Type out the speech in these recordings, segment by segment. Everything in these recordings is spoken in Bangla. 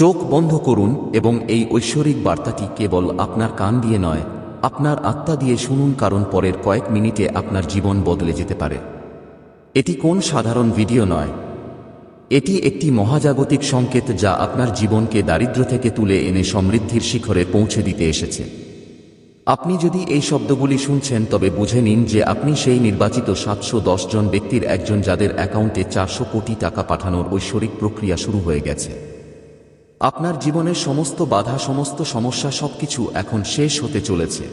চোখ বন্ধ করুন এবং এই ঐশ্বরিক বার্তাটি কেবল আপনার কান দিয়ে নয়, আপনার আত্মা দিয়ে শুনুন কারণ পরের কয়েক মিনিটে আপনার জীবন বদলে যেতে পারে। এটি কোন সাধারণ ভিডিও নয়। এটি একটি মহাজাগতিক সংকেত যা আপনার জীবনকে দারিদ্র্য থেকে তুলে এনে সমৃদ্ধির শিখরে পৌঁছে দিতে এসেছে। আপনি যদি এই শব্দগুলি শুনছেন, তবে বুঝে নিন যে আপনি সেই নির্বাচিত সাতশো জন ব্যক্তির একজন যাদের অ্যাকাউন্টে চারশো কোটি টাকা পাঠানোর ঐশ্বরিক প্রক্রিয়া শুরু হয়ে গেছে। আপনার জীবনের সমস্ত বাধা, সমস্ত সমস্যা সবকিছু এখন শেষ হতে চলেছে।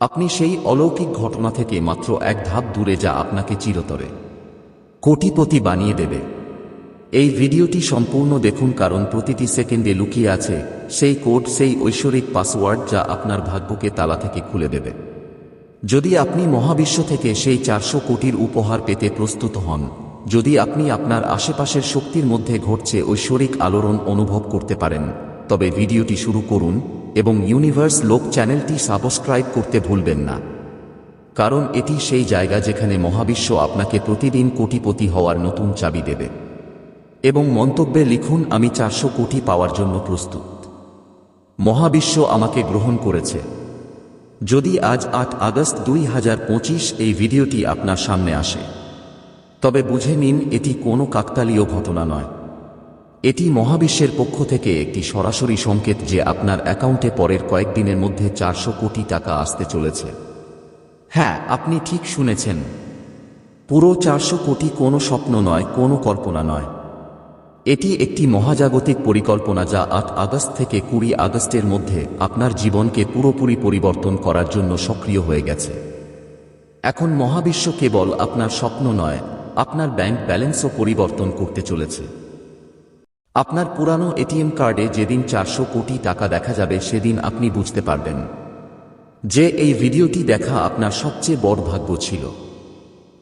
আপনি সেই অলৌকিক ঘটনা থেকে মাত্র এক ধাপ দূরে যা আপনাকে চিরতরে। কোটিপতি বানিয়ে দেবে। এই ভিডিওটি সম্পূর্ণ দেখুন কারণ প্রতিটি সেকেন্ডে লুকিয়ে আছে সেই কোড, সেই ঐশ্বরিক পাসওয়ার্ড যা আপনার ভাগ্যকে তালা থেকে খুলে দেবে। যদি আপনি মহাবিশ্ব থেকে সেই চারশো কোটির উপহার পেতে প্রস্তুত হন যদি আপনি আপনার আশেপাশের শক্তির মধ্যে ঘটছে ঐশ্বরিক আলোড়ন অনুভব করতে পারেন, তবে ভিডিওটি শুরু করুন এবং ইউনিভার্স লোক চ্যানেলটি সাবস্ক্রাইব করতে ভুলবেন না। কারণ এটি সেই জায়গা যেখানে মহাবিশ্ব আপনাকে প্রতিদিন কোটিপতি হওয়ার নতুন চাবি দেবে। এবং মন্তব্যে লিখুন, আমি চারশো কোটি পাওয়ার জন্য প্রস্তুত। মহাবিশ্ব আমাকে গ্রহণ করেছে। যদি আজ আট আগস্ট দুই হাজার পঁচিশ এই ভিডিওটি আপনার সামনে আসে তবে বুঝে নিন, এটি কোনো কাকতালীয় ঘটনা নয়। এটি মহাবিশ্বের পক্ষ থেকে একটি সরাসরি সংকেত যে আপনার অ্যাকাউন্টে পরের কয়েকদিনের মধ্যে চারশো কোটি টাকা আসতে চলেছে। হ্যাঁ আপনি ঠিক শুনেছেন। পুরো চারশো কোটি কোনো স্বপ্ন নয়, কোনো কল্পনা নয়। এটি একটি মহাজাগতিক পরিকল্পনা যা আট আগস্ট থেকে কুড়ি আগস্টের মধ্যে আপনার জীবনকে পুরোপুরি পরিবর্তন করার জন্য সক্রিয় হয়ে গেছে। এখন মহাবিশ্ব কেবল আপনার স্বপ্ন নয় আপনার ব্যাংক ব্যালেন্সও পরিবর্তন করতে চলেছে। আপনার পুরানো এটিএম কার্ডে যেদিন চারশো কোটি টাকা দেখা যাবে সেদিন আপনি বুঝতে পারবেন যে এই ভিডিওটি দেখা আপনার সবচেয়ে বড় ভাগ্য ছিল।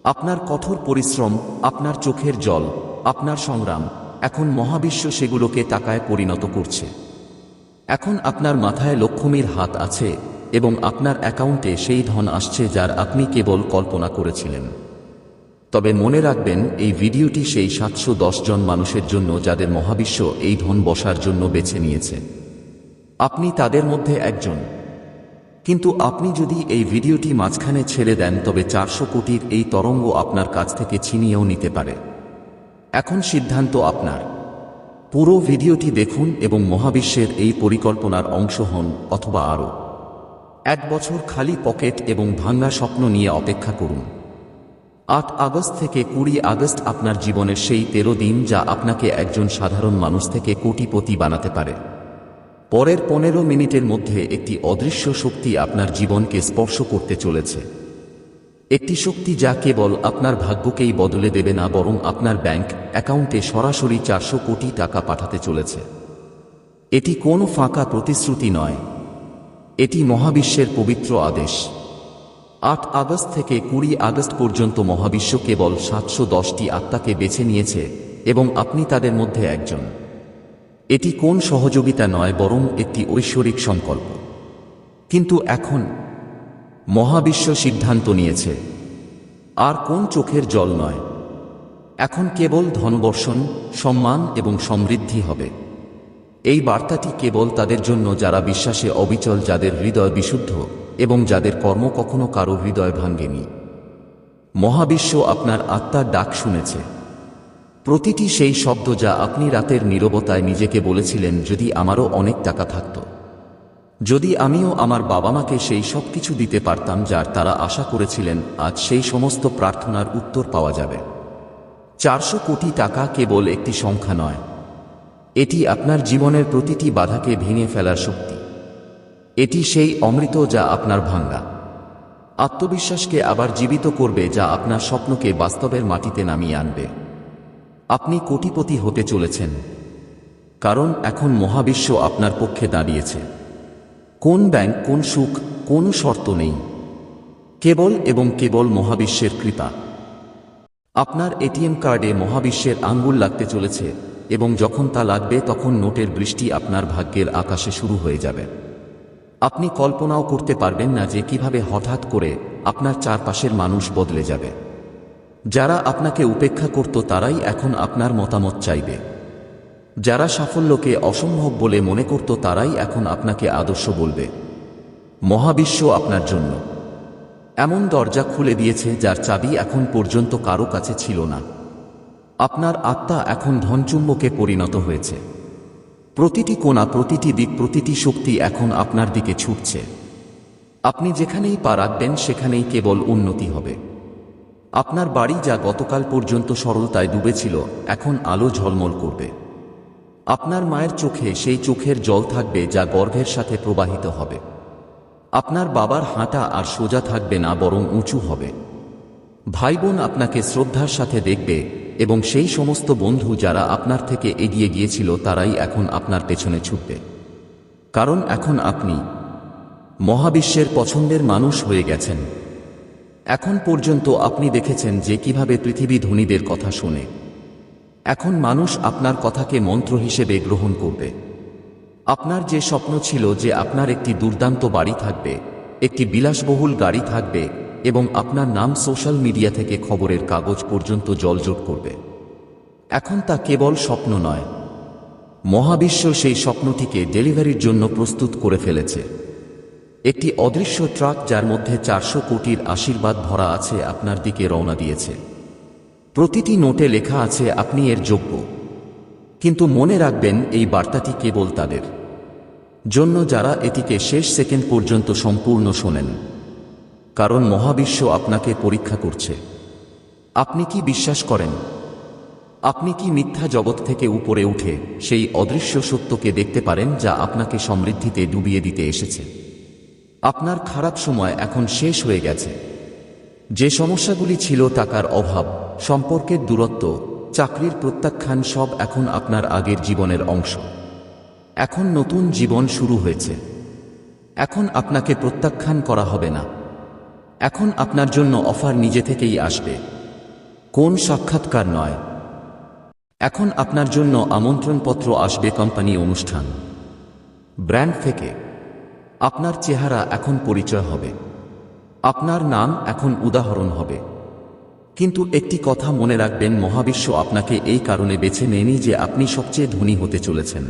আপনার কঠোর পরিশ্রম, আপনার চোখের জল, আপনার সংগ্রাম, এখন মহাবিশ্ব সেগুলোকে টাকায় পরিণত করছে। এখন আপনার মাথায় লক্ষ্মীর হাত আছে এবং আপনার অ্যাকাউন্টে সেই ধন আসছে যার আপনি কেবল কল্পনা করেছিলেন। তবে মনে রাখবেন, এই ভিডিওটি সেই সাতশো জন মানুষের জন্য যাদের মহাবিশ্ব এই ধন বসার জন্য বেছে নিয়েছে। আপনি তাদের মধ্যে একজন। কিন্তু আপনি যদি এই ভিডিওটি মাঝখানে ছেড়ে দেন, তবে চারশো কোটির এই তরঙ্গ আপনার কাছ থেকে ছিনিয়েও নিতে পারে। এখন সিদ্ধান্ত আপনার। পুরো ভিডিওটি দেখুন এবং মহাবিশ্বের এই পরিকল্পনার অংশ হন অথবা আরও। এক বছর খালি পকেট এবং ভাঙ্গা স্বপ্ন নিয়ে অপেক্ষা করুন। আট আগস্ট থেকে কুড়ি আগস্ট আপনার জীবনের সেই তেরো দিন যা আপনাকে একজন সাধারণ মানুষ থেকে কোটিপতি বানাতে পারে। পরের পনেরো মিনিটের মধ্যে একটি অদৃশ্য শক্তি আপনার জীবনকে স্পর্শ করতে চলেছে। একটি শক্তি যা কেবল আপনার ভাগ্যকেই বদলে দেবে না, বরং আপনার ব্যাংক অ্যাকাউন্টে সরাসরি চারশো কোটি টাকা পাঠাতে চলেছে। এটি কোনো ফাঁকা প্রতিশ্রুতি নয়। এটি মহাবিশ্বের পবিত্র আদেশ। আট আগস্ট থেকে কুড়ি আগস্ট পর্যন্ত মহাবিশ্ব কেবল সাতশো দশটি আত্মাকে বেছে নিয়েছে এবং আপনি তাদের মধ্যে একজন। এটি কোন সহযোগিতা নয় বরং একটি ঐশ্বরিক সংকল্প। কিন্তু এখন মহাবিশ্ব সিদ্ধান্ত নিয়েছে, আর কোন চোখের জল নয়। এখন কেবল ধনবর্ষণ, সম্মান এবং সমৃদ্ধি হবে। এই বার্তাটি কেবল তাদের জন্য যারা বিশ্বাসে অবিচল, যাদের হৃদয় বিশুদ্ধ এবং যাদের কর্ম কখনো কারও হৃদয় ভাঙ্গেনি। মহাবিশ্ব আপনার আত্মার ডাক শুনেছে। প্রতিটি সেই শব্দ যা আপনি রাতের নীরবতায় নিজেকে বলেছিলেন, যদি আমারও অনেক টাকা থাকত। যদি আমিও আমার বাবা মাকে সেই সব কিছু দিতে পারতাম যার তারা আশা করেছিলেন, আজ সেই সমস্ত প্রার্থনার উত্তর পাওয়া যাবে। চারশো কোটি টাকা কেবল একটি সংখ্যা নয়। এটি আপনার জীবনের প্রতিটি বাধাকে ভেঙে ফেলার শক্তি। এটি সেই অমৃত যা আপনার ভাঙ্গা। আত্মবিশ্বাসকে আবার জীবিত করবে যা আপনার স্বপ্নকে বাস্তবের মাটিতে নামিয়ে আনবে। আপনি কোটিপতি হতে চলেছেন, কারণ এখন মহাবিশ্ব আপনার পক্ষে দাঁড়িয়েছে। কোন ব্যাংক, কোন সুখ, কোন শর্ত নেই। কেবল এবং কেবল মহাবিশ্বের কৃপা। আপনার এটিএম কার্ডে মহাবিশ্বের আঙ্গুল লাগতে চলেছে এবং যখন তা লাগবে তখন নোটের বৃষ্টি আপনার ভাগ্যের আকাশে শুরু হয়ে যাবে। আপনি কল্পনাও করতে পারবেন না যে কীভাবে হঠাৎ করে আপনার চারপাশের মানুষ বদলে যাবে। যারা আপনাকে উপেক্ষা করত তারাই এখন আপনার মতামত চাইবে। যারা সাফল্যকে অসম্ভব বলে মনে করত তারাই এখন আপনাকে আদর্শ বলবে। মহাবিশ্ব আপনার জন্য। এমন দরজা খুলে দিয়েছে যার চাবি এখন পর্যন্ত কারও কাছে ছিল না। আপনার আত্মা এখন ধনচুম্বকে পরিণত হয়েছে। প্রতিটি কোণা, প্রতিটি দিক, প্রতিটি শক্তি এখন আপনার দিকে ছুটছে। আপনি যেখানেই পা রাখবেন, সেখানেই কেবল উন্নতি হবে। আপনার বাড়ি যা গতকাল পর্যন্ত সরলতায় ডুবেছিল, এখন আলো ঝলমল করবে। আপনার মায়ের চোখে, সেই চোখের জল থাকবে যা গর্ভের সাথে প্রবাহিত হবে। আপনার বাবার হাঁটা আর সোজা থাকবে না, বরং উঁচু হবে। ভাই বোন আপনাকে শ্রদ্ধার সাথে দেখবে এবং সেই সমস্ত বন্ধু যারা আপনার থেকে এগিয়ে গিয়েছিল তারাই এখন আপনার পেছনে ছুটবে। কারণ এখন আপনি মহাবিশ্বের পছন্দের মানুষ হয়ে গেছেন। এখন পর্যন্ত আপনি দেখেছেন যে কীভাবে পৃথিবী ধনীদের কথা শোনে। এখন মানুষ আপনার কথাকে মন্ত্র হিসেবে গ্রহণ করবে। আপনার যে স্বপ্ন ছিল যে আপনার একটি দুর্দান্ত বাড়ি থাকবে, একটি বিলাসবহুল গাড়ি থাকবে এবং আপনার নাম সোশ্যাল মিডিয়া থেকে খবরের কাগজ পর্যন্ত জলজট করবে। এখন তা কেবল স্বপ্ন নয়। মহাবিশ্ব সেই স্বপ্নটিকে ডেলিভারির জন্য প্রস্তুত করে ফেলেছে। একটি অদৃশ্য ট্রাক যার মধ্যে চারশো কোটির আশীর্বাদ ভরা আছে আপনার দিকে রওনা দিয়েছে। প্রতিটি নোটে লেখা আছে, আপনি এর যোগ্য। কিন্তু মনে রাখবেন, এই বার্তাটি কেবল তাদের। জন্য যারা এটিকে শেষ সেকেন্ড পর্যন্ত সম্পূর্ণ শোনেন। কারণ মহাবিশ্ব আপনাকে পরীক্ষা করছে। আপনি কি বিশ্বাস করেন? আপনি কি মিথ্যা জগৎ থেকে উপরে উঠে সেই অদৃশ্য সত্যকে দেখতে পারেন যা আপনাকে সমৃদ্ধিতে ডুবিয়ে দিতে এসেছে? আপনার খারাপ সময় এখন শেষ হয়ে গেছে। যে সমস্যাগুলি ছিল টাকার অভাব, সম্পর্কের দূরত্ব, চাকরির প্রত্যাখ্যান সব এখন আপনার আগের জীবনের অংশ। এখন নতুন জীবন শুরু হয়েছে। এখন আপনাকে প্রত্যাখ্যান করা হবে না। এখন আপনার জন্য অফার নিজে থেকেই আসবে। কোন সাক্ষাৎকার নয়। এখন আপনার জন্য আমন্ত্রণপত্র আসবে কোম্পানি অনুষ্ঠান। ব্র্যান্ড থেকে। আপনার চেহারা এখন পরিচয় হবে। আপনার নাম এখন উদাহরণ হবে। কিন্তু একটি কথা মনে রাখবেন, মহাবিশ্ব আপনাকে এই কারণে বেছে নেয়নি যে আপনি সবচেয়ে ধনী হতে চলেছেন।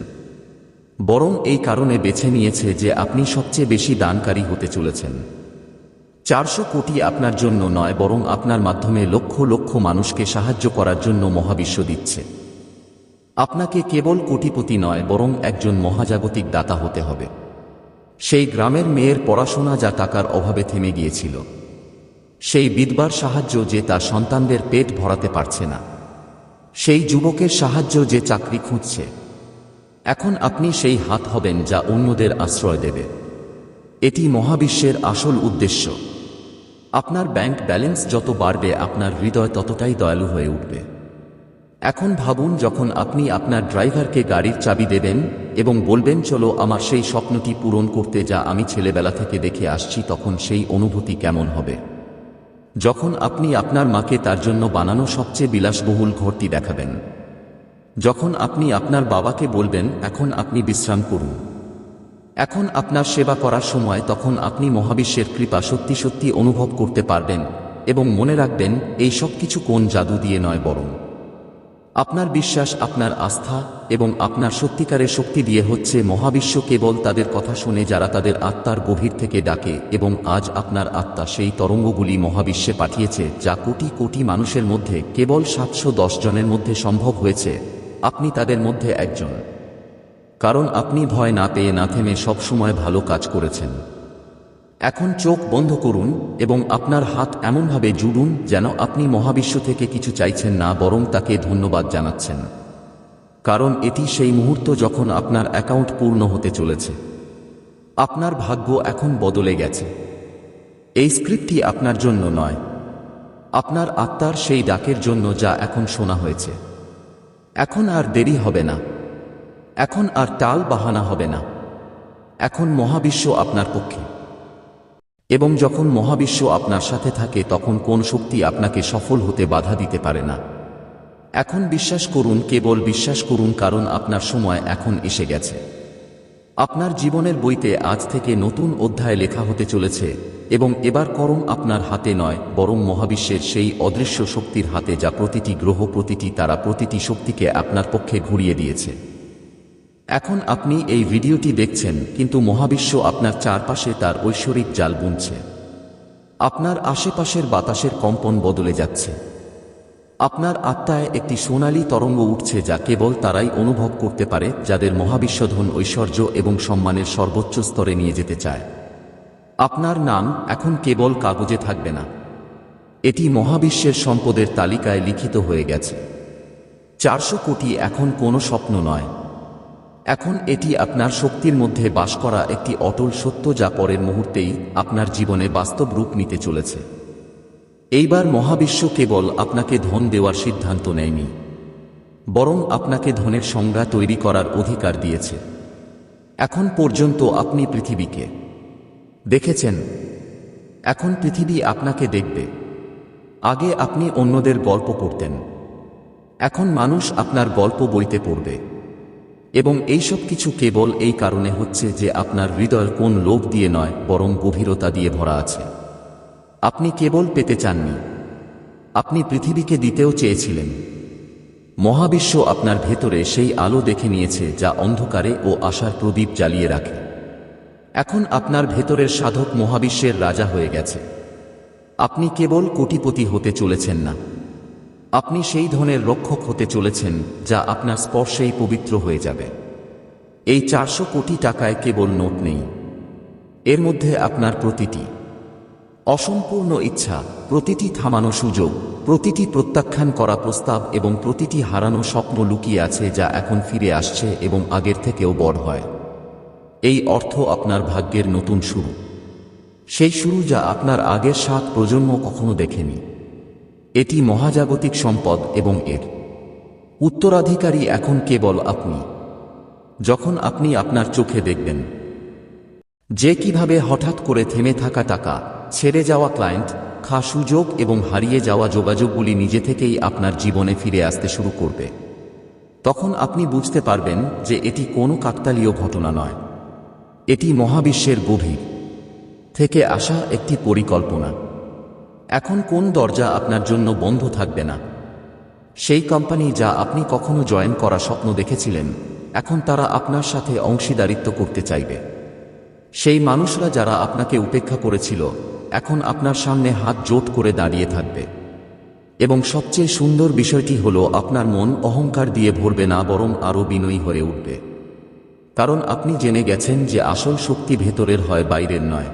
বরং এই কারণে বেছে নিয়েছে যে আপনি সবচেয়ে বেশি দানকারী হতে চলেছেন। চারশো কোটি আপনার জন্য নয়, বরং আপনার মাধ্যমে লক্ষ লক্ষ মানুষকে সাহায্য করার জন্য মহাবিশ্ব দিচ্ছে। আপনাকে কেবল কোটিপতি নয়, বরং একজন মহাজাগতিক দাতা হতে হবে। সেই গ্রামের মেয়ের পড়াশোনা যা টাকার অভাবে থেমে গিয়েছিল। সেই বিধবার সাহায্য যে তার সন্তানদের পেট ভরাতে পারছে না। সেই যুবকের সাহায্য যে চাকরি খুঁজছে। এখন আপনি সেই হাত হবেন যা অন্যদের আশ্রয় দেবে। এটি মহাবিশ্বের আসল উদ্দেশ্য। আপনার ব্যাংক ব্যালেন্স যত বাড়বে, আপনার হৃদয় ততটাই দয়ালু হয়ে উঠবে। এখন ভাবুন, যখন আপনি আপনার ড্রাইভারকে গাড়ির চাবি দেবেন এবং বলবেন, চলো আমার সেই স্বপ্নটি পূরণ করতে যা আমি ছেলেবেলা থেকে দেখে আসছি, তখন সেই অনুভূতি কেমন হবে? যখন আপনি আপনার মাকে তার জন্য বানানো সবচেয়ে বিলাসবহুল ঘরটি দেখাবেন। যখন আপনি আপনার বাবাকে বলবেন, এখন আপনি বিশ্রাম করুন। এখন আপনার সেবা করার সময় তখন আপনি মহাবিশ্বের কৃপা সত্যি সত্যি অনুভব করতে পারবেন এবং মনে রাখবেন, এই সব কিছু কোন জাদু দিয়ে নয় বরং। আপনার বিশ্বাস, আপনার আস্থা এবং আপনার সত্যিকারের শক্তি দিয়ে হচ্ছে মহাবিশ্ব কেবল তাদের কথা শুনে যারা তাদের আত্মার গভীর থেকে ডাকে এবং আজ আপনার আত্মা সেই তরঙ্গগুলি মহাবিশ্বে পাঠিয়েছে যা কোটি কোটি মানুষের মধ্যে কেবল সাতশো দশ জনের মধ্যে সম্ভব হয়েছে। আপনি তাদের মধ্যে একজন। কারণ আপনি ভয় না পেয়ে না থেমে সবসময় ভালো কাজ করেছেন। এখন চোখ বন্ধ করুন এবং আপনার হাত এমনভাবে জুড়ুন যেন আপনি মহাবিশ্ব থেকে কিছু চাইছেন না, বরং তাকে ধন্যবাদ জানাচ্ছেন। কারণ এটি সেই মুহূর্ত যখন আপনার অ্যাকাউন্ট পূর্ণ হতে চলেছে। আপনার ভাগ্য এখন বদলে গেছে। এই স্ক্রিপ্টটি আপনার জন্য নয়। আপনার আত্মার সেই ডাকের জন্য যা এখন শোনা হয়েছে। এখন আর দেরি হবে না। এখন আর টাল বাহানা হবে না। এখন মহাবিশ্ব আপনার পক্ষে। এবং যখন মহাবিশ্ব আপনার সাথে থাকে, তখন কোন শক্তি আপনাকে সফল হতে বাধা দিতে পারে না। এখন বিশ্বাস করুন, কেবল বিশ্বাস করুন, কারণ আপনার সময় এখন এসে গেছে। আপনার জীবনের বইতে আজ থেকে নতুন অধ্যায় লেখা হতে চলেছে, এবং এবার করম আপনার হাতে নয়, বরং মহাবিশ্বের সেই অদৃশ্য শক্তির হাতে যা প্রতিটি গ্রহ, প্রতিটি তারা, প্রতিটি শক্তিকে আপনার পক্ষে ঘুরিয়ে দিয়েছে। এখন আপনি এই ভিডিওটি দেখছেন, কিন্তু মহাবিশ্ব আপনার চারপাশে তার ঐশ্বরিক জাল বুনছে। আপনার আশেপাশের বাতাসের কম্পন বদলে যাচ্ছে। আপনার আত্মায় একটি সোনালী তরঙ্গ উঠছে যা কেবল তারাই অনুভব করতে পারে, যাদের মহাবিশ্বধন ঐশ্বর্য এবং সম্মানের সর্বোচ্চ স্তরে নিয়ে যেতে চায়। আপনার নাম এখন কেবল কাগজে থাকবে না। এটি মহাবিশ্বের সম্পদের তালিকায় লিখিত হয়ে গেছে। চারশো কোটি এখন কোনো স্বপ্ন নয়। এখন এটি আপনার শক্তির মধ্যে বাস করা একটি অটল সত্য যা পরের মুহূর্তেই আপনার জীবনে বাস্তব রূপ নিতে চলেছে। এইবার মহাবিশ্ব কেবল আপনাকে ধন দেওয়ার সিদ্ধান্ত নেয়নি, বরং আপনাকে ধনের সংজ্ঞা তৈরি করার অধিকার দিয়েছে। এখন পর্যন্ত আপনি পৃথিবীকে দেখেছেন, এখন পৃথিবী আপনাকে দেখবে। আগে আপনি অন্যদের গল্প করতেন এখন মানুষ আপনার গল্প বইতে পড়বে। এবং এইসব কিছু কেবল এই কারণে হচ্ছে যে আপনার হৃদয় কোন লোভ দিয়ে নয়, বরং গভীরতা দিয়ে ভরা আছে। আপনি কেবল পেতে চাননি। আপনি পৃথিবীকে দিতেও চেয়েছিলেন। মহাবিশ্ব আপনার ভেতরে সেই আলো দেখে নিয়েছে যা অন্ধকারে ও আশার প্রদীপ জ্বালিয়ে রাখে। এখন আপনার ভেতরের সাধক মহাবিশ্বের রাজা হয়ে গেছে। আপনি কেবল কোটিপতি হতে চলেছেন না। আপনি সেই ধনের রক্ষক হতে চলেছেন যা আপনার স্পর্শেই পবিত্র হয়ে যাবে। এই চারশো কোটি টাকায় কেবল নোট নেই। এর মধ্যে আপনার প্রতিটি অসম্পূর্ণ ইচ্ছা, প্রতিটি থামানো সুযোগ, প্রতিটি প্রত্যাখ্যান করা প্রস্তাব এবং প্রতিটি হারানো স্বপ্ন লুকিয়ে আছে যা এখন ফিরে আসছে এবং আগের থেকেও বড় হয়। এই অর্থ আপনার ভাগ্যের নতুন শুরু। সেই শুরু যা আপনার আগের সাত প্রজন্ম কখনো দেখেনি। এটি মহাজাগতিক সম্পদ এবং এর উত্তরাধিকারী এখন কেবল আপনি। যখন আপনি আপনার চোখে দেখবেন যে কীভাবে হঠাৎ করে থেমে থাকা টাকা, ছেড়ে যাওয়া ক্লায়েন্ট, খা সুযোগ এবং হারিয়ে যাওয়া যোগাযোগগুলি নিজে থেকেই আপনার জীবনে ফিরে আসতে শুরু করবে। তখন আপনি বুঝতে পারবেন যে এটি কোনো কাকতালীয় ঘটনা নয়। এটি মহাবিশ্বের গভীর থেকে আসা একটি পরিকল্পনা। এখন কোন দরজা আপনার জন্য বন্ধ থাকবে না? সেই কোম্পানি যা আপনি কখনো জয়েন করা স্বপ্ন দেখেছিলেন, এখন তারা আপনার সাথে অংশীদারিত্ব করতে চাইবে। সেই মানুষরা যারা আপনাকে উপেক্ষা করেছিল, এখন আপনার সামনে হাত জোট করে দাঁড়িয়ে থাকবে। এবং সবচেয়ে সুন্দর বিষয়টি হল আপনার মন অহংকার দিয়ে ভরবে না, বরং আরও বিনয়ী হয়ে উঠবে। কারণ আপনি জেনে গেছেন যে আসল শক্তি ভেতরের হয় বাইরের নয়।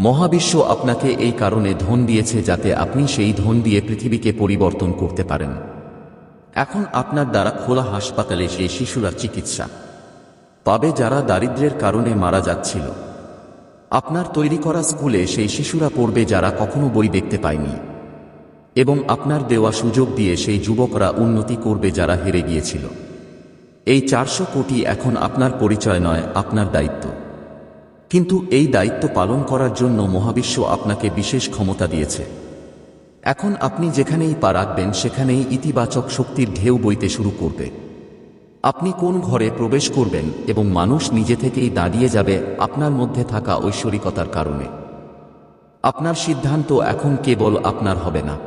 মহাবিশ্ব আপনাকে এই কারণে ধন দিয়েছে যাতে আপনি সেই ধন দিয়ে পৃথিবীকে পরিবর্তন করতে পারেন। এখন আপনার দ্বারা খোলা হাসপাতালে সেই শিশুরা চিকিৎসা। পাবে যারা দারিদ্র্যের কারণে মারা যাচ্ছিল, আপনার তৈরি করা স্কুলে সেই শিশুরা পড়বে যারা কখনো বই দেখতে পায়নি। এবং আপনার দেওয়া সুযোগ দিয়ে সেই যুবকরা উন্নতি করবে যারা হেরে গিয়েছিল। এই চারশো কোটি এখন আপনার পরিচয় নয়, আপনার দায়িত্ব। কিন্তু এই দায়িত্ব পালন করার জন্য মহাবিশ্ব আপনাকে বিশেষ ক্ষমতা দিয়েছে। এখন আপনি যেখানেই পা রাখবেন, সেখানেই ইতিবাচক শক্তির ঢেউ বইতে শুরু করবে। আপনি কোন ঘরে প্রবেশ করবেন এবং মানুষ নিজে থেকেই দাঁড়িয়ে যাবে আপনার মধ্যে থাকা ঐশ্বরিকতার কারণে। আপনার সিদ্ধান্ত এখন কেবল আপনার হবে না।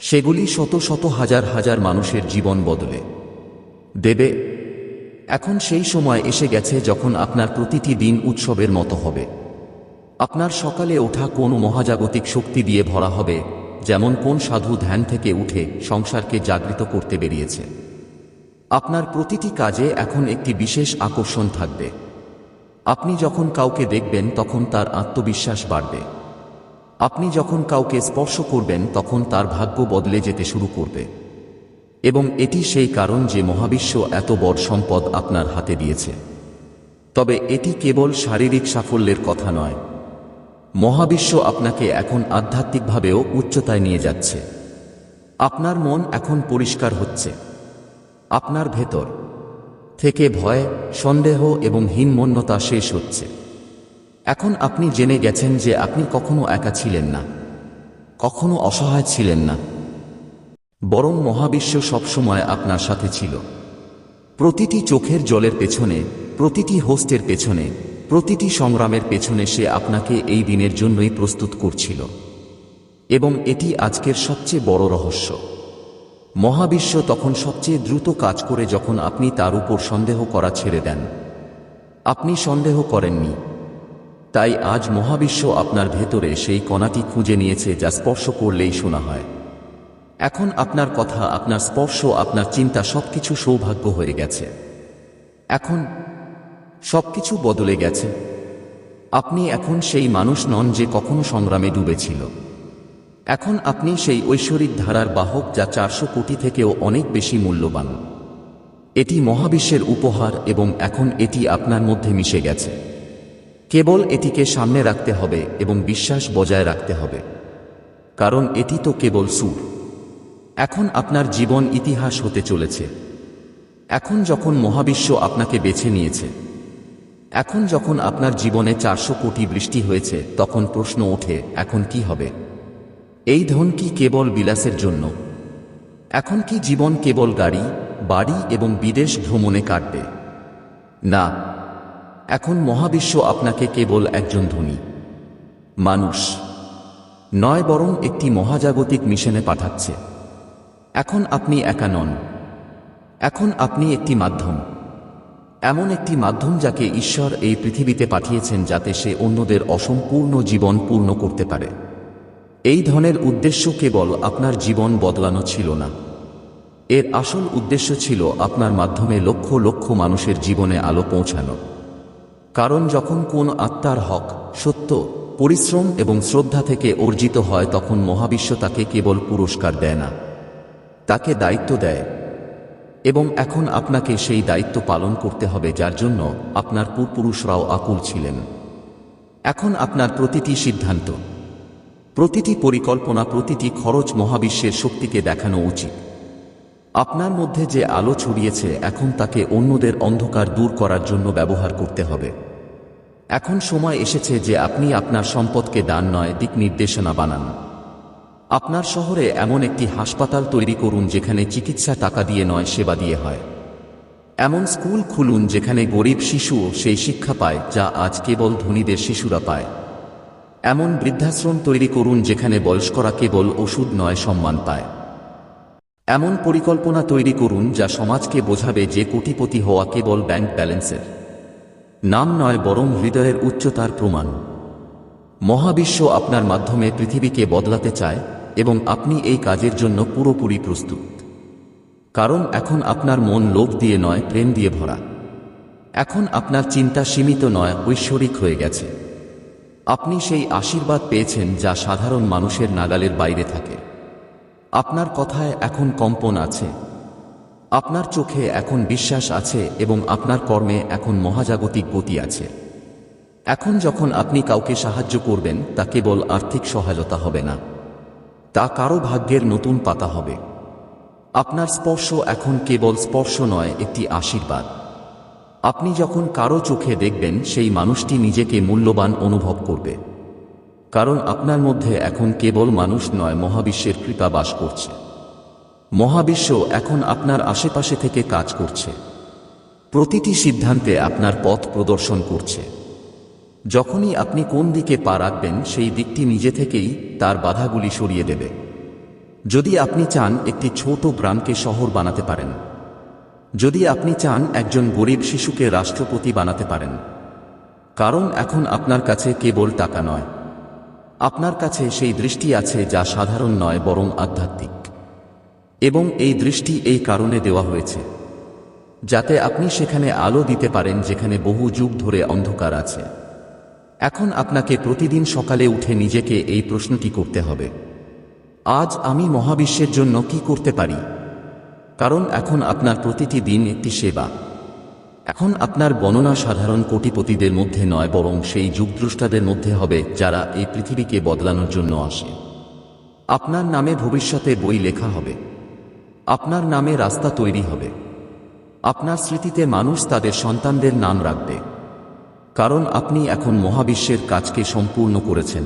সেগুলি শত শত হাজার হাজার মানুষের জীবন বদলে। দেবে এখন সেই সময় এসে গেছে যখন আপনার প্রতিটি দিন উৎসবের মতো হবে। আপনার সকালে ওঠা কোন মহাজাগতিক শক্তি দিয়ে ভরা হবে, যেমন কোন সাধু ধ্যান থেকে উঠে সংসারকে জাগৃত করতে বেরিয়েছে। আপনার প্রতিটি কাজে এখন একটি বিশেষ আকর্ষণ থাকবে। আপনি যখন কাউকে দেখবেন, তখন তার আত্মবিশ্বাস বাড়বে। আপনি যখন কাউকে স্পর্শ করবেন, তখন তার ভাগ্য বদলে যেতে শুরু করবে। এবং এটি সেই কারণ যে মহাবিশ্ব এত বড় সম্পদ আপনার হাতে দিয়েছে। তবে এটি কেবল শারীরিক সাফল্যের কথা নয়। মহাবিশ্ব আপনাকে এখন আধ্যাত্মিকভাবেও উচ্চতায় নিয়ে যাচ্ছে। আপনার মন এখন পরিষ্কার হচ্ছে। আপনার ভেতর থেকে ভয়, সন্দেহ এবং হীনমন্যতা শেষ হচ্ছে। এখন আপনি জেনে গেছেন যে আপনি কখনো একা ছিলেন না। কখনো অসহায় ছিলেন না। বরং মহাবিশ্ব সবসময় আপনার সাথে ছিল। প্রতিটি চোখের জলের পেছনে, প্রতিটি হোস্টের পেছনে, প্রতিটি সংগ্রামের পেছনে সে আপনাকে এই দিনের জন্যই প্রস্তুত করছিল। এবং এটি আজকের সবচেয়ে বড় রহস্য। মহাবিশ্ব তখন সবচেয়ে দ্রুত কাজ করে যখন আপনি তার উপর সন্দেহ করা ছেড়ে দেন। আপনি সন্দেহ করেননি। তাই আজ মহাবিশ্ব আপনার ভেতরে সেই কণাটি খুঁজে নিয়েছে যা স্পর্শ করলেই শোনা হয়। এখন আপনার কথা, আপনার স্পর্শ, আপনার চিন্তা সবকিছু সৌভাগ্য হয়ে গেছে। এখন সবকিছু বদলে গেছে। আপনি এখন সেই মানুষ নন যে কখনো সংগ্রামে ডুবেছিল। এখন আপনি সেই ঐশ্বরিক ধারার বাহক যা চারশো কোটি থেকেও অনেক বেশি মূল্যবান। এটি মহাবিশ্বের উপহার এবং এখন এটি আপনার মধ্যে মিশে গেছে। কেবল এটিকে সামনে রাখতে হবে এবং বিশ্বাস বজায় রাখতে হবে। কারণ এটি তো কেবল সুর। এখন আপনার জীবন ইতিহাস হতে চলেছে। এখন যখন মহাবিশ্ব আপনাকে বেছে নিয়েছে, এখন যখন আপনার জীবনে চারশো কোটি বৃষ্টি হয়েছে, তখন প্রশ্ন ওঠে, এখন কি হবে? এই ধন কি কেবল বিলাসের জন্য? এখন কি জীবন কেবল গাড়ি, বাড়ি এবং বিদেশ ভ্রমণে কাটবে? না। এখন মহাবিশ্ব আপনাকে কেবল একজন ধনী, মানুষ, নয় বরং একটি মহাজাগতিক মিশনে পাঠাচ্ছে। এখন আপনি একা নন। এখন আপনি একটি মাধ্যম। এমন একটি মাধ্যম যাকে ঈশ্বর এই পৃথিবীতে পাঠিয়েছেন যাতে সে অন্যদের অসম্পূর্ণ জীবন পূর্ণ করতে পারে। এই ধনের উদ্দেশ্য কেবল আপনার জীবন বদলানো ছিল না। এর আসল উদ্দেশ্য ছিল আপনার মাধ্যমে লক্ষ লক্ষ মানুষের জীবনে আলো পৌঁছানো। কারণ যখন কোন আত্মার হক, সত্য, পরিশ্রম এবং শ্রদ্ধা থেকে অর্জিত হয় তখন মহাবিশ্ব তাকে কেবল পুরস্কার দেয় না। তাকে দায়িত্ব দেয়। এবং এখন আপনাকে সেই দায়িত্ব পালন করতে হবে যার জন্য আপনার পূর্বপুরুষরাও আকুল ছিলেন। এখন আপনার প্রতিটি সিদ্ধান্ত, প্রতিটি পরিকল্পনা, প্রতিটি খরচ মহাবিশ্বের শক্তিকে দেখানো উচিত। আপনার মধ্যে যে আলো ছড়িয়েছে, এখন তাকে অন্যদের অন্ধকার দূর করার জন্য ব্যবহার করতে হবে। এখন সময় এসেছে যে আপনি আপনার সম্পদকে দান নয়, দিক নির্দেশনা বানান। আপনার শহরে এমন একটি হাসপাতাল তৈরি করুন যেখানে চিকিৎসা টাকা দিয়ে নয়, সেবা দিয়ে হয়। এমন স্কুল খুলুন যেখানে গরিব শিশুও সেই শিক্ষা পায় যা আজ কেবল ধনীদের শিশুরা পায়। এমন বৃদ্ধাশ্রম তৈরি করুন যেখানে বয়স্করা কেবল ওষুধ নয়, সম্মান পায়। এমন পরিকল্পনা তৈরি করুন যা সমাজকে বোঝাবে যে কোটিপতি হওয়া কেবল ব্যাংক ব্যালেন্সের। নাম নয়, বরং হৃদয়ের উচ্চতার প্রমাণ। মহাবিশ্ব আপনার মাধ্যমে পৃথিবীকে বদলাতে চায়। এবং আপনি এই কাজের জন্য পুরোপুরি প্রস্তুত। কারণ এখন আপনার মন লোভ দিয়ে নয়, প্রেম দিয়ে ভরা। এখন আপনার চিন্তা সীমিত নয়, ঐশ্বরিক হয়ে গেছে। আপনি সেই আশীর্বাদ পেয়েছেন যা সাধারণ মানুষের নাগালের বাইরে থাকে। আপনার কথায় এখন কম্পন আছে। আপনার চোখে এখন বিশ্বাস আছে এবং আপনার কর্মে এখন মহাজাগতিক গতি আছে। এখন যখন আপনি কাউকে সাহায্য করবেন, তা কেবল আর্থিক সহায়তা হবে না। তা কারও ভাগ্যের নতুন পাতা হবে। আপনার স্পর্শ এখন কেবল স্পর্শ নয়, একটি আশীর্বাদ। আপনি যখন কারও চোখে দেখবেন, সেই মানুষটি নিজেকে মূল্যবান অনুভব করবে। কারণ আপনার মধ্যে এখন কেবল মানুষ নয়, মহাবিশ্বের কৃপা বাস করছে। মহাবিশ্ব এখন আপনার আশেপাশে থেকে কাজ করছে। প্রতিটি সিদ্ধান্তে আপনার পথ প্রদর্শন করছে। যখনই আপনি কোন দিকে পা রাখবেন, সেই দিকটি নিজে থেকেই তার বাধাগুলি সরিয়ে দেবে। যদি আপনি চান একটি ছোট গ্রামকে শহর বানাতে পারেন, যদি আপনি চান একজন গরিব শিশুকে রাষ্ট্রপতি বানাতে পারেন, কারণ এখন আপনার কাছে কেবল টাকা নয়। আপনার কাছে সেই দৃষ্টি আছে যা সাধারণ নয়, বরং আধ্যাত্মিক। এবং এই দৃষ্টি এই কারণে দেওয়া হয়েছে, যাতে আপনি সেখানে আলো দিতে পারেন, যেখানে বহু যুগ ধরে অন্ধকার আছে। এখন আপনাকে প্রতিদিন সকালে উঠে নিজেকে এই প্রশ্নটি করতে হবে। আজ আমি মহাবিশ্বের জন্য কি করতে পারি? কারণ এখন আপনার প্রতিটি দিন একটি সেবা। এখন আপনার গণনা সাধারণ কোটিপতিদের মধ্যে নয়, বরং সেই যুগদ্রষ্টাদের মধ্যে হবে যারা এই পৃথিবীকে বদলানোর জন্য আসে। আপনার নামে ভবিষ্যতে বই লেখা হবে। আপনার নামে রাস্তা তৈরি হবে। আপনার স্মৃতিতে মানুষ তাদের সন্তানদের নাম রাখবে। কারণ আপনি এখন মহাবিশ্বের কাজকে সম্পূর্ণ করেছেন।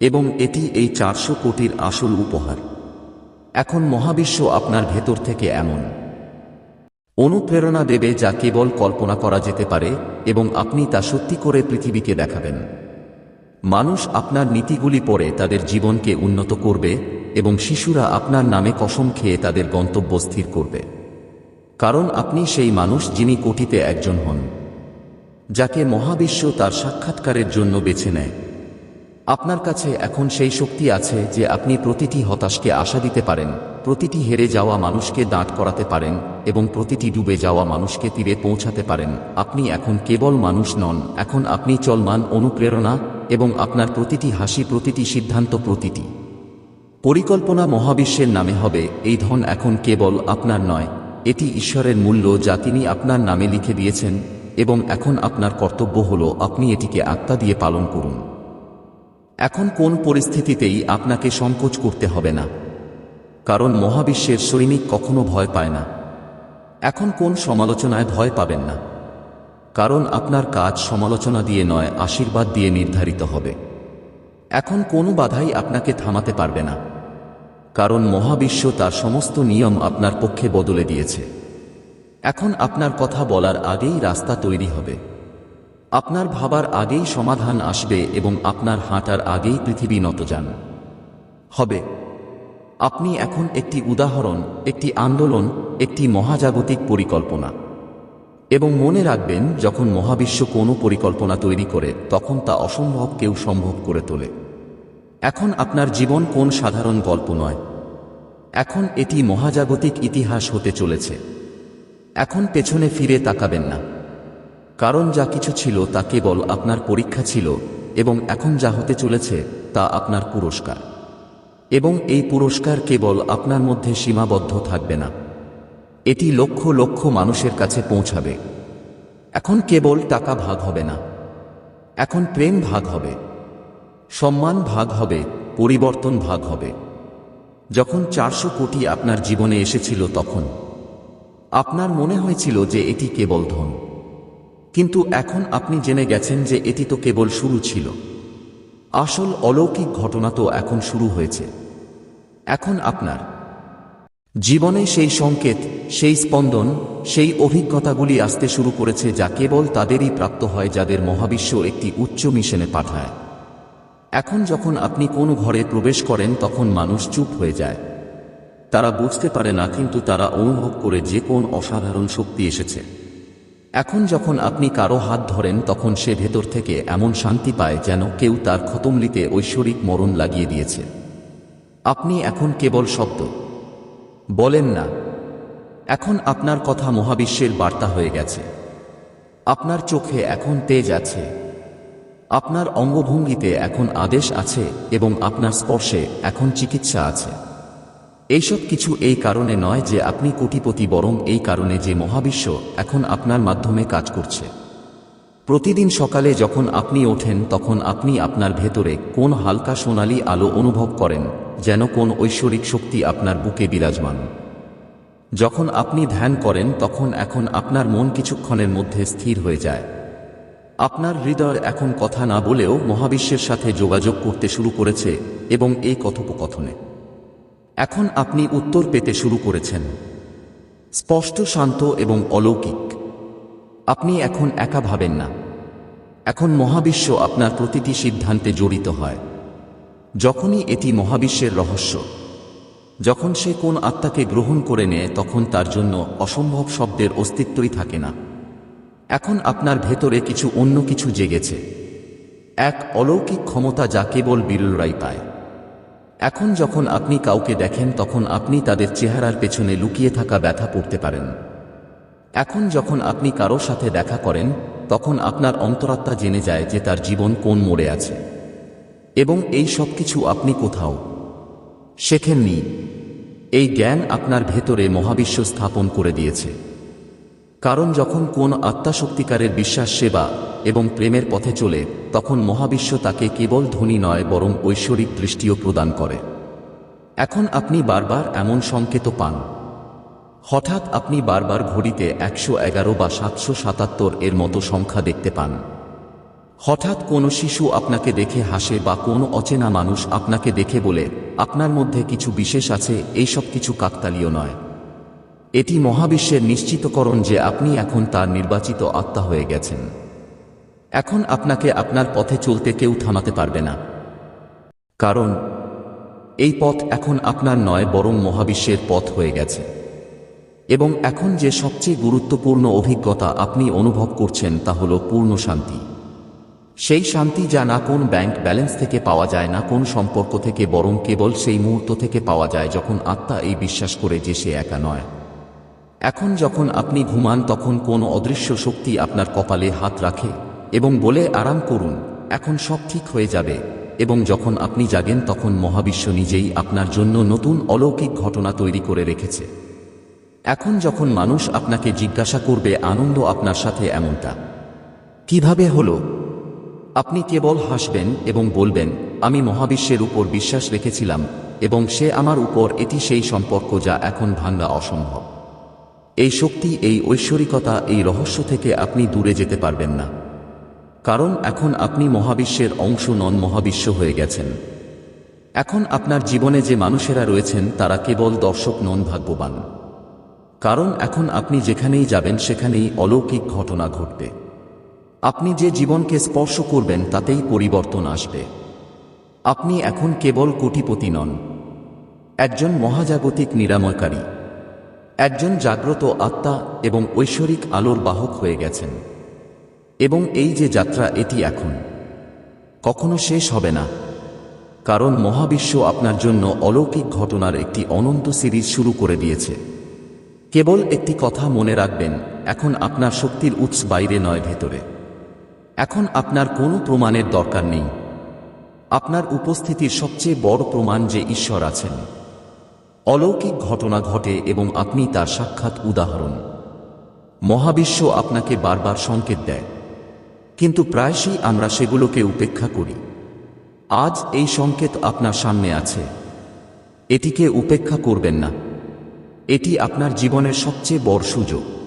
এবং এটি এই চারশো কোটির আসল উপহার। এখন মহাবিশ্ব আপনার ভেতর থেকে এমন। অনুপ্রেরণা দেবে যা কেবল কল্পনা করা যেতে পারে এবং আপনি তা সত্যি করে পৃথিবীকে দেখাবেন। মানুষ আপনার নীতিগুলি পড়ে তাদের জীবনকে উন্নত করবে এবং শিশুরা আপনার নামে কসম খেয়ে তাদের গন্তব্য স্থির করবে। কারণ আপনি সেই মানুষ যিনি কোটিতে একজন হন। যাকে মহাবিশ্ব তার সাক্ষাৎকারের জন্য বেছে নেয়। আপনার কাছে এখন সেই শক্তি আছে যে আপনি প্রতিটি হতাশকে আশা দিতে পারেন, প্রতিটি হেরে যাওয়া মানুষকে দাঁত করাতে পারেন এবং প্রতিটি ডুবে যাওয়া মানুষকে তীরে পৌঁছাতে পারেন। আপনি এখন কেবল মানুষ নন, এখন আপনি চলমান অনুপ্রেরণা এবং আপনার প্রতিটি হাসি, প্রতিটি সিদ্ধান্ত প্রতিটি। পরিকল্পনা মহাবিশ্বের নামে হবে, এই ধন এখন কেবল আপনার নয়, এটি ঈশ্বরের মূল্য যা তিনি আপনার নামে লিখে দিয়েছেন। এবং এখন আপনার কর্তব্য হল আপনি এটিকে আত্মা দিয়ে পালন করুন। এখন কোন পরিস্থিতিতেই আপনাকে সংকোচ করতে হবে না। কারণ মহাবিশ্বের সৈনিক কখনো ভয় পায় না। এখন কোন সমালোচনায় ভয় পাবেন না। কারণ আপনার কাজ সমালোচনা দিয়ে নয়, আশীর্বাদ দিয়ে নির্ধারিত হবে। এখন কোনো বাধাই আপনাকে থামাতে পারবে না। কারণ মহাবিশ্ব তার সমস্ত নিয়ম আপনার পক্ষে বদলে দিয়েছে। এখন আপনার কথা বলার আগেই রাস্তা তৈরি হবে। আপনার ভাবার আগেই সমাধান আসবে এবং আপনার হাঁটার আগেই পৃথিবী নতজান হবে। আপনি এখন একটি উদাহরণ, একটি আন্দোলন, একটি মহাজাগতিক পরিকল্পনা। এবং মনে রাখবেন, যখন মহাবিশ্ব কোনো পরিকল্পনা তৈরি করে, তখন তা অসম্ভব কেউ সম্ভব করে তোলে। এখন আপনার জীবন কোন সাধারণ গল্প নয়। এখন এটি মহাজাগতিক ইতিহাস হতে চলেছে। এখন পেছনে ফিরে তাকাবেন না। কারণ যা কিছু ছিল তা কেবল আপনার পরীক্ষা ছিল এবং এখন যা হতে চলেছে তা আপনার পুরস্কার। এবং এই পুরস্কার কেবল আপনার মধ্যে সীমাবদ্ধ থাকবে না। এটি লক্ষ লক্ষ মানুষের কাছে পৌঁছাবে। এখন কেবল টাকা ভাগ হবে না। এখন প্রেম ভাগ হবে। সম্মান ভাগ হবে, পরিবর্তন ভাগ হবে। যখন চারশো কোটি আপনার জীবনে এসেছিল তখন আপনার মনে হয়েছিল যে এটি কেবল ধন। কিন্তু এখন আপনি জেনে গেছেন যে এটি তো কেবল শুরু ছিল। আসল অলৌকিক ঘটনা তো এখন শুরু হয়েছে। এখন আপনার জীবনে সেই সংকেত, সেই স্পন্দন, সেই অভিজ্ঞতাগুলি আসতে শুরু করেছে যা কেবল তাদেরই প্রাপ্ত হয় যাদের মহাবিশ্ব একটি উচ্চ মিশনে পাঠায়। এখন যখন আপনি কোনো ঘরে প্রবেশ করেন তখন মানুষ চুপ হয়ে যায়। তারা বুঝতে পারে না, কিন্তু তারা অনুভব করে যে কোন অসাধারণ শক্তি এসেছে। এখন যখন আপনি কারও হাত ধরেন, তখন সে ভেতর থেকে এমন শান্তি পায় যেন কেউ তার খতমলিতে ঐশ্বরিক মরণ লাগিয়ে দিয়েছে। আপনি এখন কেবল শব্দ। বলেন না। এখন আপনার কথা মহাবিশ্বের বার্তা হয়ে গেছে। আপনার চোখে এখন তেজ আছে। আপনার অঙ্গভঙ্গিতে এখন আদেশ আছে এবং আপনার স্পর্শে এখন চিকিৎসা আছে। এইসব কিছু এই কারণে নয় যে আপনি কোটিপতি বরং এই কারণে যে মহাবিশ্ব এখন আপনার মাধ্যমে কাজ করছে। প্রতিদিন সকালে যখন আপনি ওঠেন তখন আপনি আপনার ভেতরে কোন হালকা সোনালি আলো অনুভব করেন, যেন কোন ঐশ্বরিক শক্তি আপনার বুকে বিরাজমান। যখন আপনি ধ্যান করেন তখন এখন আপনার মন কিছুক্ষণের মধ্যে স্থির হয়ে যায়। আপনার হৃদয় এখন কথা না বলেও মহাবিশ্বের সাথে যোগাযোগ করতে শুরু করেছে এবং এই কথোপকথনে। এখন আপনি উত্তর পেতে শুরু করেছেন। স্পষ্ট, শান্ত এবং অলৌকিক। আপনি এখন একা ভাবেন না। এখন মহাবিশ্ব আপনার প্রতিটি সিদ্ধান্তে জড়িত হয়। যখনই এটি মহাবিশ্বের রহস্য, যখন সে কোন আত্মাকে গ্রহণ করে নেয়, তখন তার জন্য অসম্ভব শব্দের অস্তিত্বই থাকে না। এখন আপনার ভেতরে কিছু অন্য কিছু জেগেছে। এক অলৌকিক ক্ষমতা যা কেবল বিরলরাই পায়। এখন যখন আপনি কাউকে দেখেন, তখন আপনি তাদের চেহারার পেছনে লুকিয়ে থাকা ব্যথা পড়তে পারেন। এখন যখন আপনি কারও সাথে দেখা করেন, তখন আপনার অন্তরাত্মা জেনে যায় যে তার জীবন কোন মোড়ে আছে। এবং এই সব কিছু আপনি কোথাও শেখেননি। এই জ্ঞান আপনার ভেতরে মহাবিশ্ব স্থাপন করে দিয়েছে। কারণ যখন কোন আত্মা সত্যিকারের বিশ্বাস সেবা এবং প্রেমের পথে চলে, তখন মহাবিশ্ব তাকে কেবল ধনী নয়, বরং ঐশ্বরিক দৃষ্টিও প্রদান করে। এখন আপনি বারবার এমন সংকেত পান। হঠাৎ আপনি বারবার ঘড়িতে একশো এগারো বা সাতশো সাতাত্তর এর মতো সংখ্যা দেখতে পান। হঠাৎ কোনো শিশু আপনাকে দেখে হাসে বা কোনো অচেনা মানুষ আপনাকে দেখে বলে, আপনার মধ্যে কিছু বিশেষ আছে এইসব কিছু কাকতালীয় নয়। এটি মহাবিশ্বের নিশ্চিতকরণ যে আপনি এখন তার নির্বাচিত আত্মা হয়ে গেছেন। এখন আপনাকে আপনার পথে চলতে কেউ থামাতে পারবে না। কারণ, এই পথ এখন আপনার নয়, বরং মহাবিশ্বের পথ হয়ে গেছে। এবং এখন যে সবচেয়ে গুরুত্বপূর্ণ অভিজ্ঞতা আপনি অনুভব করছেন তা হল পূর্ণ শান্তি। সেই শান্তি যা না কোন ব্যাংক ব্যালেন্স থেকে পাওয়া যায়, না কোন সম্পর্ক থেকে, বরং কেবল সেই মুহূর্ত থেকে পাওয়া যায় যখন আত্মা এই বিশ্বাস করে যে সে একা নয়। এখন যখন আপনি ঘুমান, তখন কোন অদৃশ্য শক্তি আপনার কপালে হাত রাখে এবং বলে, আরাম করুন, এখন সব ঠিক হয়ে যাবে। এবং যখন আপনি জাগেন, তখন মহাবিশ্ব নিজেই আপনার জন্য নতুন অলৌকিক ঘটনা তৈরি করে রেখেছে। এখন যখন মানুষ আপনাকে জিজ্ঞাসা করবে, আনন্দ আপনার সাথে এমনটা কীভাবে হলো? আপনি কেবল হাসবেন এবং বলবেন, আমি মহাবিশ্বের উপর বিশ্বাস রেখেছিলাম এবং সে আমার উপর, এটি সেই সম্পর্ক যা এখন ভাঙ্গা অসম্ভব। এই শক্তি, এই ঐশ্বরিকতা, এই রহস্য থেকে আপনি দূরে যেতে পারবেন না। কারণ এখন আপনি মহাবিশ্বের অংশ নন, মহাবিশ্ব হয়ে গেছেন। এখন আপনার জীবনে যে মানুষেরা রয়েছেন, তারা কেবল দর্শক নন, ভাগ্যবান। কারণ এখন আপনি যেখানেই যাবেন, সেখানেই অলৌকিক ঘটনা ঘটবে। আপনি যে জীবনকে স্পর্শ করবেন, তাতেই পরিবর্তন আসবে। আপনি এখন কেবল কোটিপতি নন। একজন মহাজাগতিক নিরাময়কারী। একজন জাগ্রত আত্মা এবং ঐশ্বরিক আলোর বাহক হয়ে গেছেন। এবং এই যে যাত্রা, এটি এখন। কখনো শেষ হবে না। কারণ মহাবিশ্ব আপনার জন্য অলৌকিক ঘটনার একটি অনন্ত সিরিজ শুরু করে দিয়েছে। কেবল একটি কথা মনে রাখবেন, এখন আপনার শক্তির উৎস বাইরে নয় ভেতরে। এখন আপনার কোনো প্রমাণের দরকার নেই। আপনার উপস্থিতির সবচেয়ে বড় প্রমাণ যে ঈশ্বর আছেন। অলৌকিক ঘটনা ঘটে এবং আপনি তার সাক্ষাৎ উদাহরণ। মহাবিশ্ব আপনাকে বারবার সংকেত দেয়। কিন্তু প্রায়শই আমরা সেগুলোকে উপেক্ষা করি। আজ এই সংকেত আপনার সামনে আছে। এটিকে উপেক্ষা করবেন না। এটি আপনার জীবনের সবচেয়ে বড় সুযোগ।